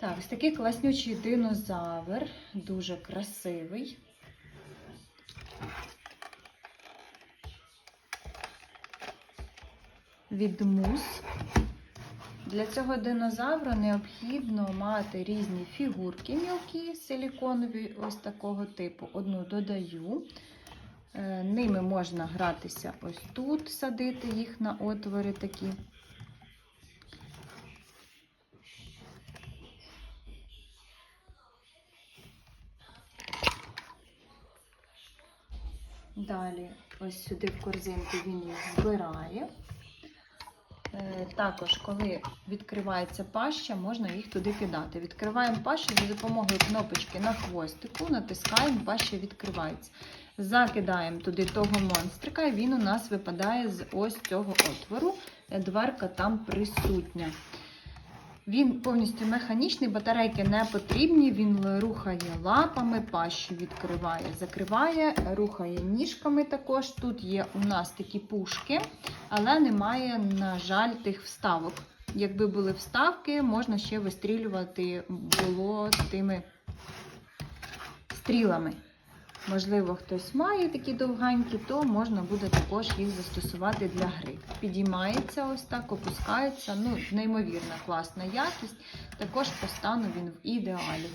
Так, ось такий класнючий динозавр, дуже красивий. Від мус. Для цього динозавра необхідно мати різні фігурки мілкі, силіконові, ось такого типу. Одну додаю. Е, Ними можна гратися ось тут, садити їх на отвори такі. Далі, ось сюди в корзинку він їх збирає. Е, Також, коли відкривається паща, можна їх туди кидати. Відкриваємо пащу за допомогою кнопочки на хвостику, натискаємо, паща відкривається. Закидаємо туди того монстрика, і він у нас випадає з ось цього отвору. Дверка там присутня. Він повністю механічний, батарейки не потрібні. Він рухає лапами, пащу відкриває, закриває, рухає ніжками також. Тут є у нас такі пушки, але немає, на жаль, тих вставок. Якби були вставки, можна ще вистрілювати було тими стрілами. Можливо, хтось має такі довганькі, то можна буде також їх застосувати для гри. Підіймається ось так, опускається. Ну, неймовірна класна якість. Також по стану він в ідеалі.